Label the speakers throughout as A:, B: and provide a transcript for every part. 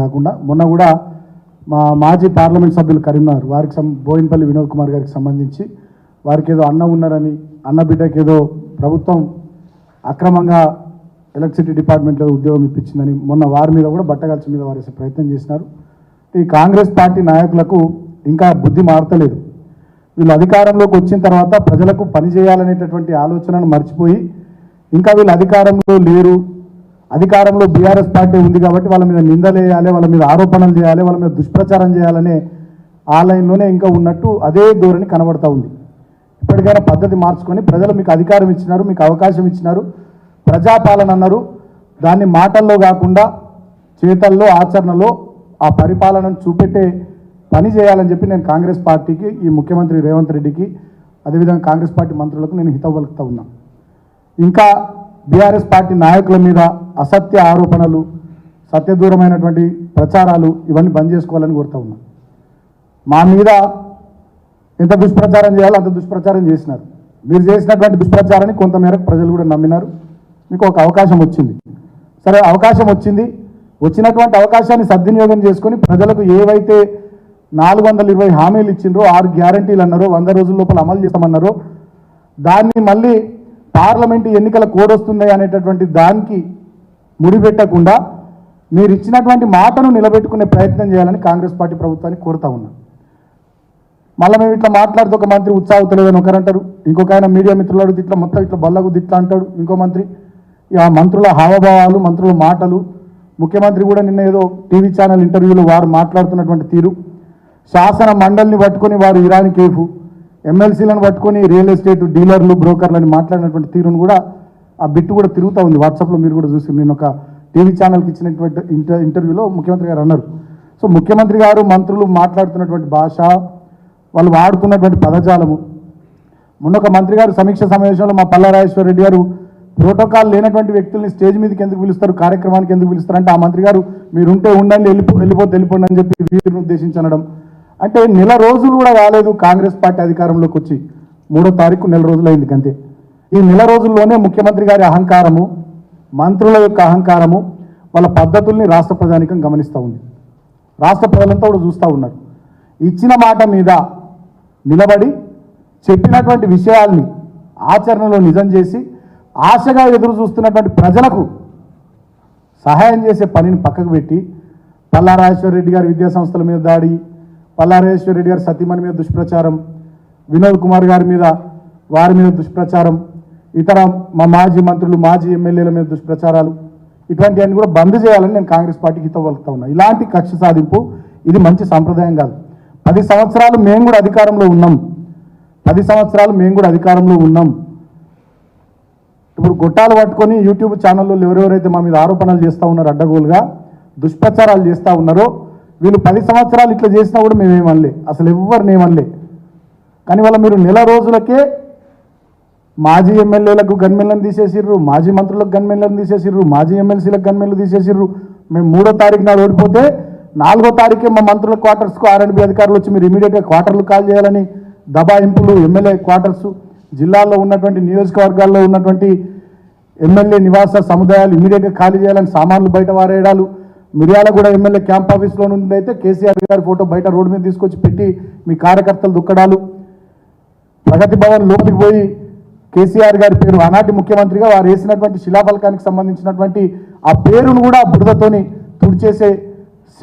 A: కాకుండా మొన్న కూడా మా మాజీ పార్లమెంట్ సభ్యులు కరీంనగర్ వారికి సం బోయినపల్లి వినోద్ కుమార్ గారికి సంబంధించి వారికి ఏదో అన్న ఉన్నారని అన్న బిడ్డకి ఏదో ప్రభుత్వం అక్రమంగా ఎలక్ట్రిసిటీ డిపార్ట్మెంట్లో ఉద్యోగం ఇప్పించిందని మొన్న వారి మీద కూడా బట్టగాల్చి మీద వారేసే ప్రయత్నం చేసినారు. ఈ కాంగ్రెస్ పార్టీ నాయకులకు ఇంకా బుద్ధి మారతలేదు. వీళ్ళు అధికారంలోకి వచ్చిన తర్వాత ప్రజలకు పని చేయాలనేటటువంటి ఆలోచనను మర్చిపోయి ఇంకా వీళ్ళు అధికారంలో లేరు అధికారంలో బీఆర్ఎస్ పార్టీ ఉంది కాబట్టి వాళ్ళ మీద నిందలేయాలి వాళ్ళ మీద ఆరోపణలు చేయాలి వాళ్ళ మీద దుష్ప్రచారం చేయాలనే ఆ లైన్లోనే ఇంకా ఉన్నట్టు అదే ధోరణి కనబడతా ఉంది. ఇప్పటికైనా పద్ధతి మార్చుకొని ప్రజలు మీకు అధికారం ఇచ్చినారు మీకు అవకాశం ఇచ్చినారు ప్రజాపాలన అన్నారు. దాన్ని మాటల్లో కాకుండా చేతల్లో ఆచరణలో ఆ పరిపాలనను చూపెట్టే పని చేయాలని చెప్పి నేను కాంగ్రెస్ పార్టీకి ఈ ముఖ్యమంత్రి రేవంత్ రెడ్డికి అదేవిధంగా కాంగ్రెస్ పార్టీ మంత్రులకు నేను హితవు ఉన్నాను ఇంకా బీఆర్ఎస్ పార్టీ నాయకుల మీద అసత్య ఆరోపణలు సత్యదూరమైనటువంటి ప్రచారాలు ఇవన్నీ బంద్ చేసుకోవాలని కోరుతా ఉన్నా. మా మీద ఎంత దుష్ప్రచారం చేయాలో అంత దుష్ప్రచారం చేసినారు. మీరు చేసినటువంటి దుష్ప్రచారాన్ని కొంతమేరకు ప్రజలు కూడా నమ్మినారు. మీకు ఒక అవకాశం వచ్చింది. సరే అవకాశం వచ్చింది. వచ్చినటువంటి అవకాశాన్ని సద్వినియోగం చేసుకొని ప్రజలకు ఏవైతే నాలుగు వందల ఇరవై హామీలు ఇచ్చిండ్రో ఆరు గ్యారంటీలు అన్నారో వంద రోజుల లోపల అమలు చేస్తామన్నారో దాన్ని మళ్ళీ పార్లమెంటు ఎన్నికల కోడ్ అనేటటువంటి దానికి ముడిపెట్టకుండా మీరు ఇచ్చినటువంటి మాటను నిలబెట్టుకునే ప్రయత్నం చేయాలని కాంగ్రెస్ పార్టీ ప్రభుత్వాన్ని కోరుతా ఉన్నా. మళ్ళీ మేము ఇట్లా మాట్లాడితే ఒక మంత్రి ఉత్సాహతలేదని ఒకరంటారు. ఇంకొక ఆయన మీడియా మిత్రులు ఇట్లా మొత్తం ఇట్లా బల్లగు దిట్లా అంటాడు. ఇంకో మంత్రి ఆ మంత్రుల హావభావాలు మంత్రుల మాటలు ముఖ్యమంత్రి కూడా నిన్న ఏదో టీవీ ఛానల్ ఇంటర్వ్యూలో వారు మాట్లాడుతున్నటువంటి తీరు. శాసన మండలిని పట్టుకొని వారు ఇరాని కేఫ్ ఎమ్మెల్సీలను పట్టుకొని రియల్ ఎస్టేట్ డీలర్లు బ్రోకర్లని మాట్లాడినటువంటి తీరును కూడా ఆ బిట్టు కూడా తిరుగుతూ ఉంది. వాట్సాప్లో మీరు కూడా చూసి నేను ఒక టీవీ ఛానల్కి ఇచ్చినటువంటి ఇంటర్ ఇంటర్వ్యూలో ముఖ్యమంత్రి గారు అన్నారు. సో ముఖ్యమంత్రి గారు మంత్రులు మాట్లాడుతున్నటువంటి భాష వాళ్ళు వాడుతున్నటువంటి పదజాలము. మొన్న ఒక మంత్రి గారు సమీక్ష సమావేశంలో మా పల్లారాజేశ్వర రెడ్డి గారు ప్రోటోకాల్ లేనటువంటి వ్యక్తుల్ని స్టేజ్ మీదకి ఎందుకు పిలుస్తారు? కార్యక్రమానికి ఎందుకు పిలుస్తారు? అంటే ఆ మంత్రి గారు మీరుంటే ఉండండి వెళ్ళిపో వెళ్ళిపోతే వెళ్ళిపోండి అని చెప్పి వీరిని ఉద్దేశించి అనడం. అంటే నెల రోజులు కూడా కాలేదు కాంగ్రెస్ పార్టీ అధికారంలోకి వచ్చి. మూడో తారీఖు నెల రోజులైంది అంతే ఈ నెల రోజుల్లోనే ముఖ్యమంత్రి గారి అహంకారము మంత్రుల యొక్క అహంకారము వాళ్ళ పద్ధతుల్ని రాష్ట్ర ప్రజానికం గమనిస్తూ ఉంది. రాష్ట్ర ప్రజలంతా కూడా చూస్తూ ఉన్నారు. ఇచ్చిన మాట మీద నిలబడి చెప్పినటువంటి విషయాల్ని ఆచరణలో నిజం చేసి ఆశగా ఎదురు చూస్తున్నటువంటి ప్రజలకు సహాయం చేసే పనిని పక్కకు పెట్టి పల్లారాజేశ్వర రెడ్డి గారి విద్యా సంస్థల మీద దాడి పల్లారేశ్వర రెడ్డి గారి సతీమణి మీద దుష్ప్రచారం వినోద్ కుమార్ గారి మీద వారి మీద దుష్ప్రచారం ఇతర మా మాజీ మంత్రులు మాజీ ఎమ్మెల్యేల మీద దుష్ప్రచారాలు ఇటువంటివన్నీ కూడా బంద్ చేయాలని నేను కాంగ్రెస్ పార్టీకి హితవలుపుతా ఉన్నా. ఇలాంటి కక్ష సాధింపు ఇది మంచి సంప్రదాయం కాదు. పది సంవత్సరాలు మేము కూడా అధికారంలో ఉన్నాం. పది సంవత్సరాలు మేము కూడా అధికారంలో ఉన్నాం. ఇప్పుడు గొట్టాలు పట్టుకొని యూట్యూబ్ ఛానల్లో ఎవరెవరైతే మా మీద ఆరోపణలు చేస్తూ ఉన్నారు అడ్డగోలుగా దుష్ప్రచారాలు చేస్తూ ఉన్నారో వీళ్ళు పది సంవత్సరాలు ఇట్లా చేసినా కూడా మేమేమనలే అసలు ఎవరిని ఏమనలే కానీ వాళ్ళ మీరు నెల రోజులకే మాజీ ఎమ్మెల్యేలకు గన్మెన్లను తీసేసిర్రు మాజీ మంత్రులకు గన్మెన్లను తీసేసిర్రు మాజీ ఎమ్మెల్సీలకు గన్మెన్లు తీసేసిర్రు. మేము మూడో తారీఖు నాడు ఓడిపోతే నాలుగో తారీఖే మా మంత్రుల క్వార్టర్స్కు ఆర్ఎండ్బి అధికారులు వచ్చి మీరు ఇమీడియట్గా క్వార్టర్లు కాల్ చేయాలని దబాయింపులు ఎమ్మెల్యే క్వార్టర్స్ జిల్లాల్లో ఉన్నటువంటి నియోజకవర్గాల్లో ఉన్నటువంటి ఎమ్మెల్యే నివాస సముదాయాలు ఇమీడియట్గా ఖాళీ చేయాలని సామాన్లు బయట వారేయడాలు మిర్యాలగూడ ఎమ్మెల్యే క్యాంప్ ఆఫీస్లో నుండి అయితే కేసీఆర్ గారి ఫోటో బయట రోడ్డు మీద తీసుకొచ్చి పెట్టి మీ కార్యకర్తలు దుక్కడాలు. ప్రగతి భవన్ లోపలికి పోయి కేసీఆర్ గారి పేరు ఆనాటి ముఖ్యమంత్రిగా వారు వేసినటువంటి శిలాఫలకానికి సంబంధించినటువంటి ఆ పేరును కూడా బురదతోని తుడిచేసే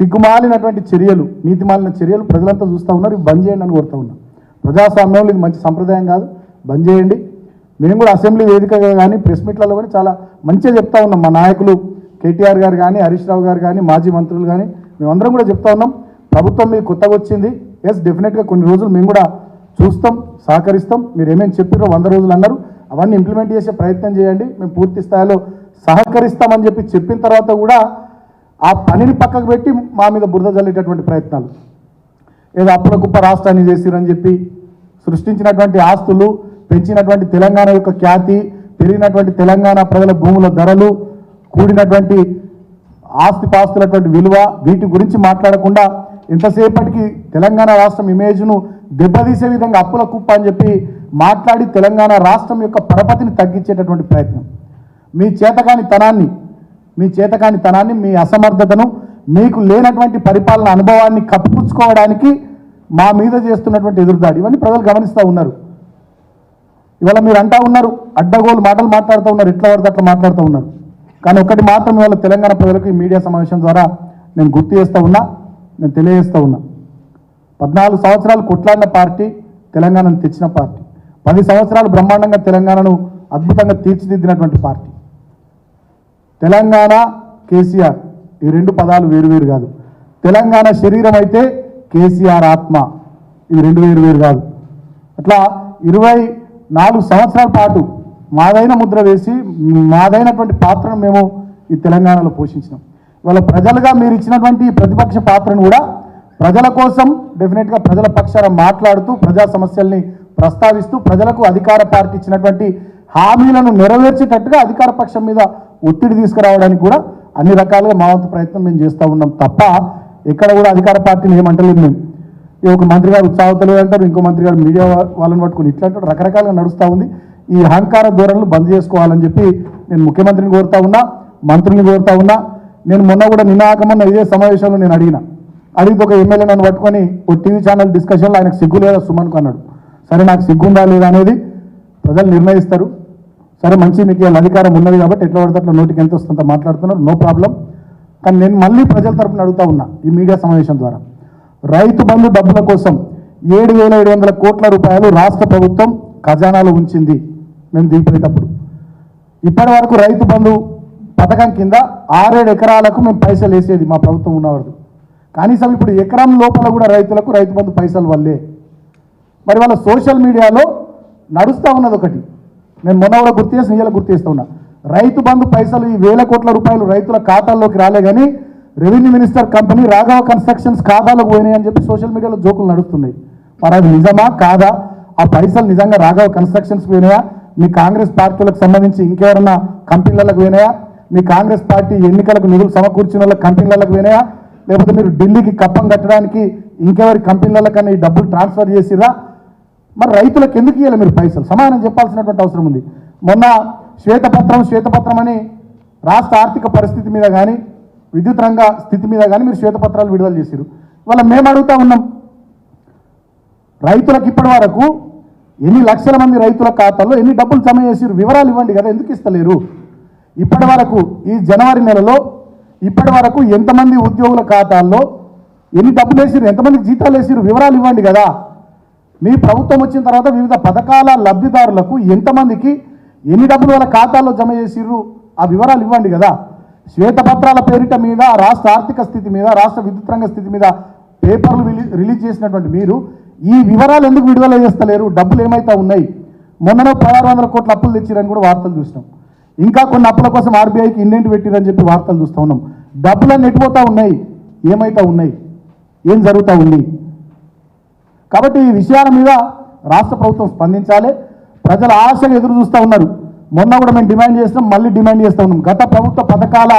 A: సిగ్గుమాలినటువంటి చర్యలు నీతిమాలిన చర్యలు ప్రజలంతా చూస్తూ ఉన్నారు. ఇవి బంద్ చేయండి అని కోరుతా ఉన్నాం. ప్రజాస్వామ్యంలో ఇది మంచి సంప్రదాయం కాదు. బంద్ చేయండి. మేము కూడా అసెంబ్లీ వేదికగా కానీ ప్రెస్ మీట్లలో కానీ చాలా మంచిగా చెప్తా ఉన్నాం మా నాయకులు. కేటీఆర్ గారు కానీ హరీష్ రావు గారు కానీ మాజీ మంత్రులు కానీ మేమందరం కూడా చెప్తా ఉన్నాం ప్రభుత్వం మీకు కొత్తగా వచ్చింది. ఎస్ డెఫినెట్గా కొన్ని రోజులు మేము కూడా చూస్తాం సహకరిస్తాం. మీరు ఏమేమి చెప్పారో వంద రోజులు అన్నారు. అవన్నీ ఇంప్లిమెంట్ చేసే ప్రయత్నం చేయండి. మేము పూర్తి స్థాయిలో సహకరిస్తామని చెప్పి చెప్పిన తర్వాత కూడా ఆ పనిని పక్కకు పెట్టి మా మీద బురద జల్లేటటువంటి ప్రయత్నాలు. ఏదో అప్పుల కుప్ప రాష్ట్రాన్ని చేసిరని చెప్పి సృష్టించినటువంటి ఆస్తులు పెంచినటువంటి తెలంగాణ యొక్క ఖ్యాతి పెరిగినటువంటి తెలంగాణ ప్రజల భూముల ధరలు కూడినటువంటి ఆస్తిపాస్తులటువంటి విలువ వీటి గురించి మాట్లాడకుండా ఇంతసేపటికి తెలంగాణ రాష్ట్రం ఇమేజ్ను దెబ్బతీసే విధంగా అప్పుల కుప్ప అని చెప్పి మాట్లాడి తెలంగాణ రాష్ట్రం యొక్క పరపతిని తగ్గించేటటువంటి ప్రయత్నం. మీ చేతకాని తనాన్ని మీ చేతకాని తనాన్ని మీ అసమర్థతను మీకు లేనటువంటి పరిపాలన అనుభవాన్ని కప్పిపుచ్చుకోవడానికి మా మీద చేస్తున్నటువంటి ఎదురుదాడి. ఇవన్నీ ప్రజలు గమనిస్తూ ఉన్నారు. ఇవాళ మీరు అంటా ఉన్నారు అడ్డగోలు మాటలు మాట్లాడుతూ ఉన్నారు ఎట్లా పడితే అట్లా మాట్లాడుతూ ఉన్నారు. కానీ ఒకటి మాత్రం ఇవాళ తెలంగాణ ప్రజలకు ఈ మీడియా సమావేశం ద్వారా నేను గుర్తు చేస్తూ ఉన్నా నేను తెలియజేస్తూ ఉన్నా. పద్నాలుగు సంవత్సరాలు కొట్లాడిన పార్టీ తెలంగాణను తెచ్చిన పార్టీ. పది సంవత్సరాలు బ్రహ్మాండంగా తెలంగాణను అద్భుతంగా తీర్చిదిద్దినటువంటి పార్టీ. తెలంగాణ కేసీఆర్. ఈ రెండు పదాలు వేరు వేరు కాదు. తెలంగాణ శరీరం అయితే కేసీఆర్ ఆత్మ. ఇవి రెండు వేరు వేరు కాదు. అట్లా ఇరవై నాలుగు సంవత్సరాల పాటు మాదైన ముద్ర వేసి మాదైనటువంటి పాత్రను మేము ఈ తెలంగాణలో పోషించినాం. ఇవాళ ప్రజలుగా మీరు ఇచ్చినటువంటి ఈ ప్రతిపక్ష పాత్రను కూడా ప్రజల కోసం డెఫినెట్గా ప్రజల పక్షాన మాట్లాడుతూ ప్రజా సమస్యల్ని ప్రస్తావిస్తూ ప్రజలకు అధికార పార్టీ ఇచ్చినటువంటి హామీలను నెరవేర్చేటట్టుగా అధికార పక్షం మీద ఒత్తిడి తీసుకురావడానికి కూడా అన్ని రకాలుగా మా వంతు ప్రయత్నం మేము చేస్తూ ఉన్నాం తప్ప ఎక్కడ కూడా అధికార పార్టీని ఏమంటలేదు మేము. ఈ ఒక మంత్రి గారు ఉత్సాహతలేదు అంటారు ఇంకో మంత్రి గారు మీడియా వాళ్ళని పట్టుకుని ఇట్లా రకరకాలుగా నడుస్తూ ఉంది. ఈ అహంకార ధోరణులు బంద్ చేసుకోవాలని చెప్పి నేను ముఖ్యమంత్రిని కోరుతా ఉన్నా మంత్రుల్ని కోరుతా ఉన్నా. నేను మొన్న కూడా నినాకమన్న ఇదే సమావేశంలో నేను అడిగిన. అడిగితే ఒక ఎమ్మెల్యే నన్ను పట్టుకొని ఓ టీవీ ఛానల్ డిస్కషన్లో ఆయనకు సిగ్గు లేదా సుమన్కు అన్నాడు. సరే నాకు సిగ్గుందా లేదా అనేది ప్రజలు నిర్ణయిస్తారు. సరే మంచి మీకు ఇవాళ అధికారం ఉన్నది కాబట్టి ఎట్లా పడితే అట్లా నోటికి ఎంత వస్తుందో మాట్లాడుతున్నారు. నో ప్రాబ్లం కానీ నేను మళ్ళీ ప్రజల తరపున అడుగుతా ఉన్నా ఈ మీడియా సమావేశం ద్వారా. రైతు బంధు డబ్బుల కోసం ఏడు వేల ఏడు వందల కోట్ల రూపాయలు రాష్ట్ర ప్రభుత్వం ఖజానాలో ఉంచింది. మేము దిగిపోయేటప్పుడు ఇప్పటి వరకు రైతు బంధు పథకం కింద ఆరేడు ఎకరాలకు మేము పైసలు వేసేది మా ప్రభుత్వం ఉన్నవాడు కనీసం ఇప్పుడు ఎకరం లోపల కూడా రైతులకు రైతు బంధు పైసలు వల్లే. మరి వాళ్ళ సోషల్ మీడియాలో నడుస్తూ ఉన్నది ఒకటి. నేను మొన్న కూడా గుర్తు చేసి నీళ్ళ గుర్తు చేస్తూ ఉన్నా. రైతు బంధు పైసలు ఈ వేల కోట్ల రూపాయలు రైతుల ఖాతాల్లోకి రాలే కానీ revenue minister company Raghava constructions ఖాతాలకు పోయినాయి అని చెప్పి సోషల్ మీడియాలో జోకులు నడుస్తున్నాయి. మరి అది నిజమా కాదా? ఆ పైసలు నిజంగా రాఘవ కన్స్ట్రక్షన్స్ పోయినాయా? మీ కాంగ్రెస్ పార్టీలకు సంబంధించి ఇంకెవరన్నా కంపెనీలకు పోయినాయా? మీ కాంగ్రెస్ పార్టీ ఎన్నికలకు నిధులు సమకూర్చిన వాళ్ళ కంపెనీలకు పోయినాయా? లేకపోతే మీరు ఢిల్లీకి కప్పం కట్టడానికి ఇంకెవరి కంపెనీలకన్నా ఈ డబ్బులు ట్రాన్స్ఫర్ చేసిరా మరి రైతులకు ఎందుకు ఇవ్వాలి మీరు పైసలు? సమాధానం చెప్పాల్సినటువంటి అవసరం ఉంది. మొన్న శ్వేతపత్రం శ్వేతపత్రం అని రాష్ట్ర ఆర్థిక పరిస్థితి మీద కానీ విద్యుత్ రంగ స్థితి మీద కానీ మీరు శ్వేతపత్రాలు విడుదల చేశారు ఇవాళ మేము అడుగుతా ఉన్నాం రైతులకు ఇప్పటి వరకు ఎన్ని లక్షల మంది రైతుల ఖాతాల్లో ఎన్ని డబ్బులు జమ చేసిరు వివరాలు ఇవ్వండి కదా ఎందుకు ఇస్తలేరు? ఇప్పటి వరకు ఈ జనవరి నెలలో ఇప్పటి వరకు ఎంతమంది ఉద్యోగుల ఖాతాల్లో ఎన్ని డబ్బులు వేసిరు ఎంతమందికి జీతాలు వేసిరు వివరాలు ఇవ్వండి కదా. మీ ప్రభుత్వం వచ్చిన తర్వాత వివిధ పథకాల లబ్ధిదారులకు ఎంతమందికి ఎన్ని డబ్బులు వాళ్ళ ఖాతాల్లో జమ చేసిర్రు? ఆ వివరాలు ఇవ్వండి కదా. శ్వేతపత్రాల పేరిట మీద రాష్ట్ర ఆర్థిక స్థితి మీద రాష్ట్ర విద్యుత్ రంగ స్థితి మీద పేపర్లు రిలీజ్ చేసినటువంటి మీరు ఈ వివరాలు ఎందుకు విడుదల చేస్తలేరు? డబ్బులు ఏమైతే ఉన్నాయి? మొన్ననో పదహారు వందల కోట్ల అప్పులు తెచ్చిరని కూడా వార్తలు చూసినాం. ఇంకా కొన్ని అప్పుల కోసం ఆర్బీఐకి ఇన్నేంటి పెట్టిరని చెప్పి వార్తలు చూస్తూ ఉన్నాం. డబ్బులన్నీ ఎటుపోతా ఉన్నాయి? ఏమైతే ఉన్నాయి? ఏం జరుగుతూ ఉంది? కాబట్టి ఈ విషయాల మీద రాష్ట్ర ప్రభుత్వం స్పందించాలి. ప్రజల ఆశగా ఎదురు చూస్తూ ఉన్నారు. మొన్న కూడా మేము డిమాండ్ చేస్తున్నాం మళ్ళీ డిమాండ్ చేస్తూ ఉన్నాం. గత ప్రభుత్వ పథకాల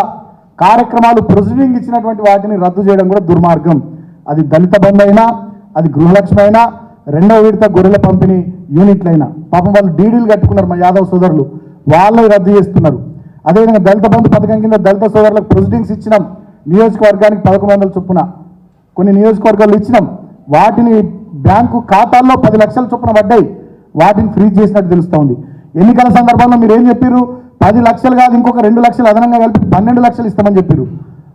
A: కార్యక్రమాలు ప్రొసీడింగ్ ఇచ్చినటువంటి వాటిని రద్దు చేయడం కూడా దుర్మార్గం. అది దళిత బంధు అయినా అది గృహలక్ష్మి అయినా రెండవ విడత గొర్రెల పంపిణీ యూనిట్లైనా. పాపం వాళ్ళు డీడీలు కట్టుకున్నారు మా యాదవ్ సోదరులు. వాళ్ళని రద్దు చేస్తున్నారు. అదేవిధంగా దళిత బంధు పథకం కింద దళిత సోదరులకు ప్రొసీడింగ్స్ ఇచ్చినాం. నియోజకవర్గానికి పదకొండు వందల చొప్పున. కొన్ని నియోజకవర్గాలు ఇచ్చినాం. వాటిని బ్యాంకు ఖాతాల్లో పది లక్షల చొప్పున పడ్డాయి. వాటిని ఫ్రీజ్ చేసినట్టు తెలుస్తూ ఉంది ఎన్నికల సందర్భంలో మీరు ఏం చెప్పారు పది లక్షలు కాదు ఇంకొక రెండు లక్షలు అదనంగా కలిపి పన్నెండు లక్షలు ఇస్తామని చెప్పారు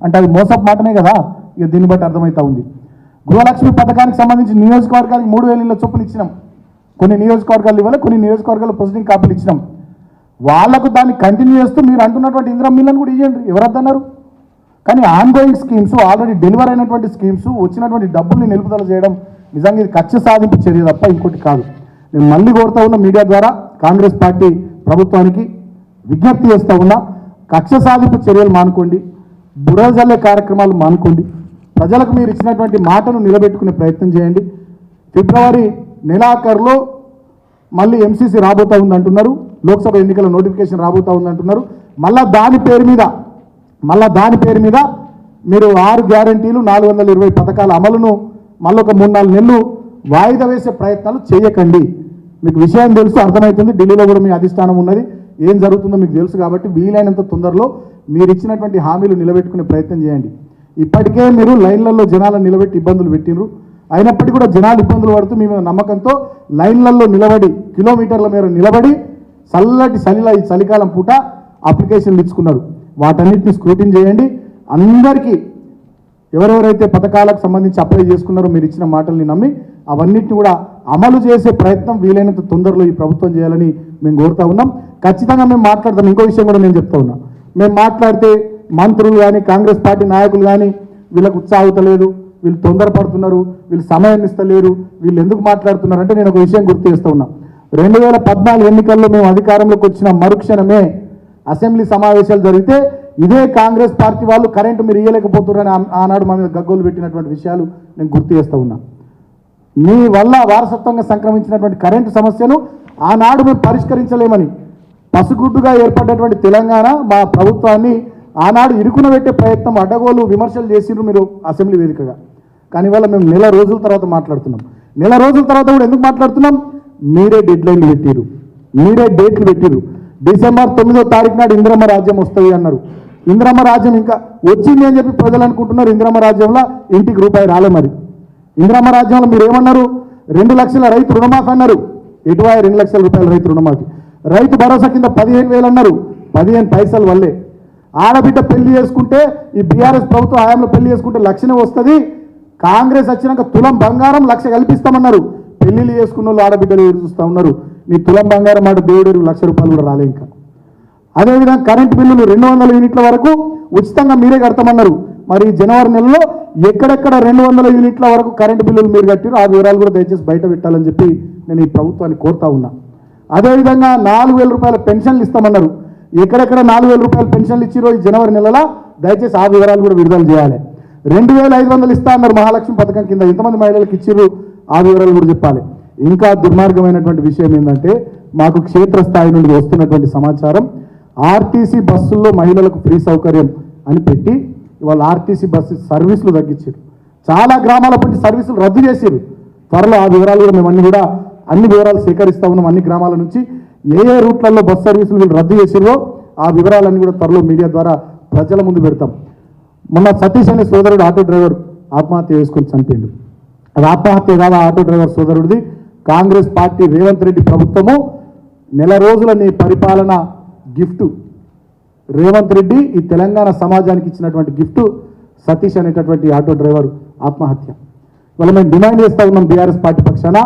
A: అంటే అది మోసపు మాటనే కదా? ఇక దీన్ని బట్టి అర్థమవుతా ఉంది. గృహలక్ష్మి పథకానికి సంబంధించి నియోజకవర్గానికి మూడు వేల ఇళ్ళ చొప్పున ఇచ్చినాం. కొన్ని నియోజకవర్గాలు ఇవ్వాలి కొన్ని నియోజకవర్గాలు ప్రొసీడింగ్ కాపీలు ఇచ్చినాం. వాళ్ళకు దాన్ని కంటిన్యూ చేస్తూ మీరు అంటున్నటువంటి ఇందిరా మిల్లను కూడా ఇవ్వండి ఎవరద్దన్నారు? కానీ ఆన్గోయింగ్ స్కీమ్స్ ఆల్రెడీ డెలివర్ అయినటువంటి స్కీమ్స్ వచ్చినటువంటి డబ్బుల్ని నిలుపుదల చేయడం నిజంగా ఇది కక్ష సాధింపు చర్య తప్ప ఇంకోటి కాదు. నేను మళ్ళీ కోరుతా ఉన్న మీడియా ద్వారా కాంగ్రెస్ పార్టీ ప్రభుత్వానికి విజ్ఞప్తి చేస్తూ ఉన్నా కక్ష సాధింపు చర్యలు మానుకోండి. బురజల్లే కార్యక్రమాలు మానుకోండి. ప్రజలకు మీరు ఇచ్చినటువంటి మాటను నిలబెట్టుకునే ప్రయత్నం చేయండి. ఫిబ్రవరి నెలాఖరులో మళ్ళీ ఎంసీసీ రాబోతూ ఉంది అంటున్నారు లోక్సభ ఎన్నికల నోటిఫికేషన్ రాబోతూ ఉంది అంటున్నారు మళ్ళా దాని పేరు మీద మళ్ళా దాని పేరు మీద మీరు ఆరు గ్యారంటీలు నాలుగు వందల ఇరవై పథకాల అమలును మళ్ళొక ఒక మూడు నాలుగు నెలలు వాయిదా వేసే ప్రయత్నాలు చేయకండి. మీకు విషయం తెలుసు అర్థమవుతుంది. ఢిల్లీలో కూడా మీ అధిష్టానం ఉన్నది. ఏం జరుగుతుందో మీకు తెలుసు కాబట్టి వీలైనంత తొందరలో మీరు ఇచ్చినటువంటి హామీలు నిలబెట్టుకునే ప్రయత్నం చేయండి. ఇప్పటికే మీరు లైన్లలో జనాలను నిలబెట్టి ఇబ్బందులు పెట్టినరు అయినప్పటికీ కూడా జనాలు ఇబ్బందులు పడుతూ మీ మీద నమ్మకంతో లైన్లలో నిలబడి కిలోమీటర్ల మేర నిలబడి చల్లటి చలిలా ఈ చలికాలం పూట అప్లికేషన్లు ఇచ్చుకున్నారు. వాటన్నిటిని స్క్రూటిన్ చేయండి. అందరికీ ఎవరెవరైతే పథకాలకు సంబంధించి అప్లై చేసుకున్నారో మీరు ఇచ్చిన మాటల్ని నమ్మి అవన్నిటిని కూడా అమలు చేసే ప్రయత్నం వీలైనంత తొందరలో ఈ ప్రభుత్వం చేయాలని మేము కోరుతా ఉన్నాం. ఖచ్చితంగా మేము మాట్లాడతాం. ఇంకో విషయం కూడా నేను చెప్తా ఉన్నా. మేము మాట్లాడితే మంత్రులు కానీ కాంగ్రెస్ పార్టీ నాయకులు కానీ వీళ్ళకు ఉత్సాహతలేదు వీళ్ళు తొందరపడుతున్నారు వీళ్ళు సమయాన్ని ఇస్తలేరు వీళ్ళు ఎందుకు మాట్లాడుతున్నారు అంటే నేను ఒక విషయం గుర్తు చేస్తూ ఉన్నా. రెండు వేల పద్నాలుగు ఎన్నికల్లో మేము అధికారంలోకి వచ్చిన మరుక్షణమే అసెంబ్లీ సమావేశాలు జరిగితే ఇదే కాంగ్రెస్ పార్టీ వాళ్ళు కరెంటు మీరు ఇయ్యలేకపోతున్నారని ఆనాడు మా మీద గగ్గోలు పెట్టినటువంటి విషయాలు నేను గుర్తు చేస్తూ ఉన్నా. మీ వల్ల వారసత్వంగా సంక్రమించినటువంటి కరెంటు సమస్యను ఆనాడు మేము పరిష్కరించలేమని పసుగుడ్డుగా ఏర్పడ్డటువంటి తెలంగాణ మా ప్రభుత్వాన్ని ఆనాడు ఇరుకున పెట్టే ప్రయత్నం అడ్డగోలు విమర్శలు చేసిండ్రు మీరు అసెంబ్లీ వేదికగా. కానీ ఇవాళ మేము నెల రోజుల తర్వాత మాట్లాడుతున్నాం. నెల రోజుల తర్వాత కూడా ఎందుకు మాట్లాడుతున్నాం? మీరే డెడ్ లైన్లు పెట్టిరు మీరే డేట్లు పెట్టిరు డిసెంబర్ తొమ్మిదో తారీఖు నాడు ఇంద్రమ్మ రాజ్యం వస్తుంది అన్నారు. ఇంద్రమ్మ రాజ్యం ఇంకా వచ్చింది అని చెప్పి ప్రజలు అనుకుంటున్నారు. ఇంద్రమ్మ రాజ్యంలో ఇంటికి రూపాయి రాలే మరి. ఇంద్రమ్మ రాజ్యంలో మీరు ఏమన్నారు? రెండు లక్షల రైతు రుణమాఫీ అన్నారు. ఎటువై రెండు లక్షల రూపాయల రైతు రుణమాఫీ. రైతు భరోసా కింద పదిహేను వేలు అన్నారు. పదిహేను పైసలు వల్లే. ఆడబిడ్డ పెళ్ళి చేసుకుంటే ఈ బీఆర్ఎస్ ప్రభుత్వం హయాంలో పెళ్ళి చేసుకుంటే లక్షనే వస్తుంది. కాంగ్రెస్ వచ్చినాక తులం బంగారం లక్ష కల్పిస్తామన్నారు. పెళ్ళిళ్ళు చేసుకున్న వాళ్ళు ఆడబిడ్డలు ఎదురు చూస్తూ ఉన్నారు. నీ తులం బంగారం మాట దేవుడు లక్ష రూపాయలు కూడా రాలే ఇంకా. అదేవిధంగా కరెంటు బిల్లులు రెండు వందల యూనిట్ల వరకు ఉచితంగా మీరే కడతామన్నారు. మరి జనవరి నెలలో ఎక్కడెక్కడ రెండు వందల యూనిట్ల వరకు కరెంటు బిల్లులు మీరు కట్టారు ఆ వివరాలు కూడా దయచేసి బయట పెట్టాలని చెప్పి నేను ఈ ప్రభుత్వాన్ని కోరుతా ఉన్నా. అదేవిధంగా నాలుగు వేల రూపాయల పెన్షన్లు ఇస్తామన్నారు. ఎక్కడెక్కడ నాలుగు వేల రూపాయలు పెన్షన్లు ఇచ్చిరో ఈ జనవరి నెలలో? దయచేసి ఆ వివరాలు కూడా విడుదల చేయాలి. రెండు వేల ఐదు వందలు ఇస్తా అన్నారు మహాలక్ష్మి పథకం కింద ఎంతమంది మహిళలకు ఇచ్చిరు ఆ వివరాలు కూడా చెప్పాలి. ఇంకా దుర్మార్గమైనటువంటి విషయం ఏంటంటే మాకు క్షేత్రస్థాయి నుండి వస్తున్నటువంటి సమాచారం ఆర్టీసీ బస్సుల్లో మహిళలకు ఫ్రీ సౌకర్యం అని పెట్టి ఇవాళ ఆర్టీసీ బస్సు సర్వీసులు తగ్గించారు చాలా గ్రామాల పంటి సర్వీసులు రద్దు చేశారు త్వరలో ఆ వివరాలు కూడా మేము అన్ని కూడా అన్ని వివరాలు సేకరిస్తా ఉన్నాం అన్ని గ్రామాల నుంచి. ఏ ఏ రూట్లలో బస్ సర్వీసులు వీళ్ళు రద్దు చేసిరో ఆ వివరాలన్నీ కూడా త్వరలో మీడియా ద్వారా ప్రజల ముందు పెడతాం. మొన్న సతీష్ అనే సోదరుడు ఆటో డ్రైవర్ ఆత్మహత్య చేసుకొని చనిపోయిండు అది ఆత్మహత్య కాదు ఆటో డ్రైవర్ సోదరుడిది? కాంగ్రెస్ పార్టీ రేవంత్ రెడ్డి ప్రభుత్వము నెల రోజుల నీ పరిపాలన గిఫ్ట్. రేవంత్ రెడ్డి ఈ తెలంగాణ సమాజానికి ఇచ్చినటువంటి గిఫ్ట్ సతీష్ అనేటటువంటి ఆటో డ్రైవర్ ఆత్మహత్య. ఇవాళ మేము డిమాండ్ చేస్తా ఉన్నాం బీఆర్ఎస్ పార్టీ పక్షాన.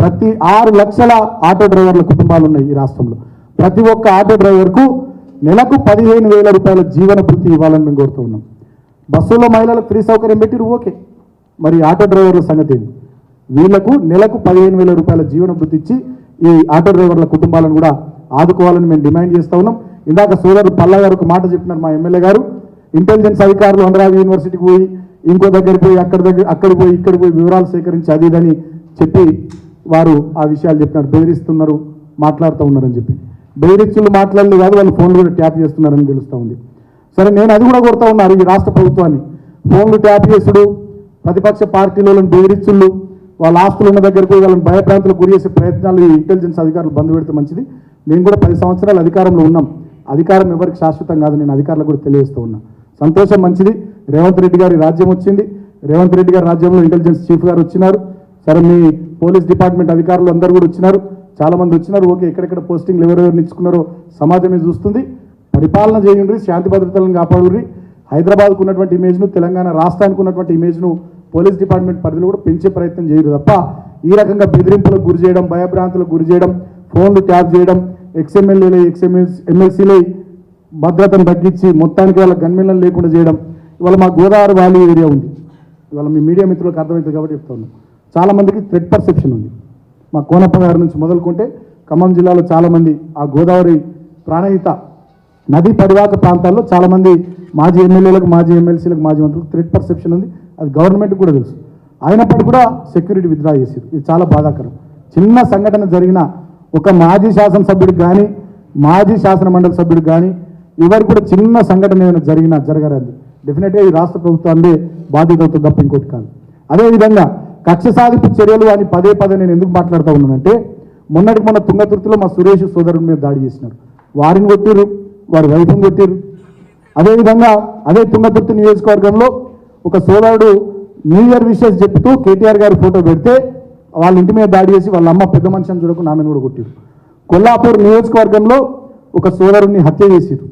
A: ప్రతి ఆరు లక్షల ఆటో డ్రైవర్ల కుటుంబాలు ఉన్నాయి ఈ రాష్ట్రంలో. ప్రతి ఒక్క ఆటో డ్రైవర్కు నెలకు పదిహేను వేల రూపాయల జీవన భృతి ఇవ్వాలని మేము కోరుతూ ఉన్నాం. బస్సులో మహిళలకు ఫ్రీ సౌకర్యం పెట్టిరు ఓకే. మరి ఆటో డ్రైవర్ల సంగతి ఏంది? వీళ్ళకు నెలకు పదిహేను వేల రూపాయల జీవన భృతి ఇచ్చి ఈ ఆటో డ్రైవర్ల కుటుంబాలను కూడా ఆదుకోవాలని మేము డిమాండ్ చేస్తూ ఉన్నాం. ఇందాక సోదరుడు పల్లా గారు ఒక మాట చెప్పినారు మా ఎమ్మెల్యే గారు. ఇంటెలిజెన్స్ అధికారులు అమరావతి యూనివర్సిటీకి పోయి ఇంకో దగ్గరికి పోయి అక్కడ దగ్గర అక్కడ పోయి ఇక్కడ పోయి వివరాలు సేకరించి అది ఇదని చెప్పి వారు ఆ విషయాలు చెప్పినారు. బెదిరిస్తున్నారు మాట్లాడుతూ ఉన్నారని చెప్పి. బెదిరించులు మాట్లాడలేదు కాదు వాళ్ళు ఫోన్లు కూడా ట్యాప్ చేస్తున్నారని తెలుస్తూ ఉంది. సరే నేను అది కూడా కొడతా ఉన్నారు ఈ రాష్ట్ర ప్రభుత్వాన్ని. ఫోన్లు ట్యాప్ చేసుడు ప్రతిపక్ష పార్టీలను బెదిరించుళ్ళు వాళ్ళ ఆస్తులు ఉన్న దగ్గరకు వాళ్ళని భయప్రాంతాలకు గురి చేసే ప్రయత్నాలు ఈ ఇంటెలిజెన్స్ అధికారులు బంద్ పెడితే మంచిది. మేము కూడా పది సంవత్సరాలు అధికారంలో ఉన్నాం. అధికారం ఎవరికి శాశ్వతం కాదు నేను అధికారులకు కూడా తెలియజేస్తూ ఉన్నా. సంతోషం మంచిది. రేవంత్ రెడ్డి గారి రాజ్యం వచ్చింది. రేవంత్ రెడ్డి గారి రాజ్యంలో ఇంటెలిజెన్స్ చీఫ్ గారు వచ్చినారు. సరే మీ పోలీస్ డిపార్ట్మెంట్ అధికారులు అందరూ కూడా వచ్చినారు. చాలామంది వచ్చినారు. ఓకే ఎక్కడెక్కడ పోస్టింగ్లు ఎవరెవరు ఇచ్చుకున్నారో సమాజమే చూస్తుంది. పరిపాలన చేయండి శాంతి భద్రతలను కాపాడుర్రి హైదరాబాద్కు ఉన్నటువంటి ఇమేజ్ను తెలంగాణ రాష్ట్రానికి ఉన్నటువంటి ఇమేజ్ను పోలీస్ డిపార్ట్మెంట్ పరిధిలో కూడా పెంచే ప్రయత్నం చేయరు తప్ప ఈ రకంగా బెదిరింపులకు గురి చేయడం భయభ్రాంతులకు గురి చేయడం ఫోన్లు ట్యాప్ చేయడం ఎక్స్ఎమ్మెల్యేలు ఎక్స్ఎంఎస్ ఎమ్మెల్సీలే భద్రతను తగ్గించి మొత్తానికి వాళ్ళ గన్మెన్లను లేకుండా చేయడం ఇవాళ మా గోదావరి వ్యాలీ ఏరియా ఉంది. ఇవాళ మీ మీడియా మిత్రులకు అర్థమవుతుంది కాబట్టి చెప్తా చాలామందికి థ్రెడ్ పర్సెప్షన్ ఉంది. మా కోనప్ప గారి నుంచి మొదలుకుంటే ఖమ్మం జిల్లాలో చాలామంది ఆ గోదావరి ప్రాణహిత నదీ పరివాహక ప్రాంతాల్లో చాలామంది మాజీ ఎమ్మెల్యేలకు మాజీ ఎమ్మెల్సీలకు మాజీ మంత్రులకు థ్రెడ్ పర్సెప్షన్ ఉంది. అది గవర్నమెంట్ కూడా తెలుసు. అయినప్పటికీ కూడా సెక్యూరిటీ విత్డ్రా చేసేది ఇది చాలా బాధాకరం. చిన్న సంఘటన జరిగిన ఒక మాజీ శాసనసభ్యుడికి కానీ మాజీ శాసన మండలి సభ్యుడికి కానీ ఎవరు కూడా చిన్న సంఘటన ఏమైనా జరిగినా జరగరాదు. డెఫినెట్గా ఈ రాష్ట్ర ప్రభుత్వాన్ని బాధ్యత అవుతుంది తప్ప ఇంకోటి కాదు. అదేవిధంగా కక్ష సాధింపు చర్యలు అని పదే పదే నేను ఎందుకు మాట్లాడుతూ ఉన్నానంటే మొన్నటికి మొన్న తుంగతుర్తిలో మా సురేష్ సోదరుడి మీద దాడి చేసినారు. వారిని కొట్టిరు వారి వైఫ్ని కొట్టిరు అదేవిధంగా అదే తుంగతుర్తి నియోజకవర్గంలో ఒక సోదరుడు న్యూ ఇయర్ విషెస్ చెప్తూ కేటీఆర్ గారి ఫోటో పెడితే వాళ్ళ ఇంటి మీద దాడి చేసి వాళ్ళ అమ్మ పెద్ద మనిషి అని చూడకు కూడా కొట్టారు కొల్లాపూర్ నియోజకవర్గంలో ఒక సోదరుడిని హత్య చేసిరు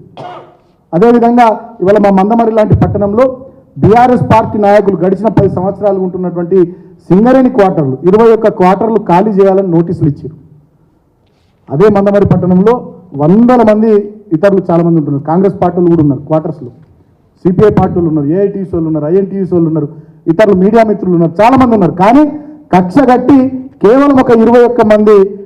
A: అదేవిధంగా ఇవాళ మా మందమరి లాంటి పట్టణంలో బీఆర్ఎస్ పార్టీ నాయకులు గడిచిన పది సంవత్సరాలు ఉంటున్నటువంటి సింగరేణి క్వార్టర్లు ఇరవై ఒక్క క్వార్టర్లు ఖాళీ చేయాలని నోటీసులు ఇచ్చారు. అదే మందమరి పట్టణంలో వందల మంది ఇతరులు చాలామంది ఉంటున్నారు. కాంగ్రెస్ పార్టీలు కూడా ఉన్నారు క్వార్టర్స్లో. సిపిఐ పార్టీలు ఉన్నారు ఏఐటీసీ వాళ్ళు ఉన్నారు ఐఎన్టీసీ వాళ్ళు ఉన్నారు ఇతరులు మీడియా మిత్రులు ఉన్నారు చాలామంది ఉన్నారు. కానీ కక్ష కట్టి కేవలం ఒక ఇరవై ఒక్క మంది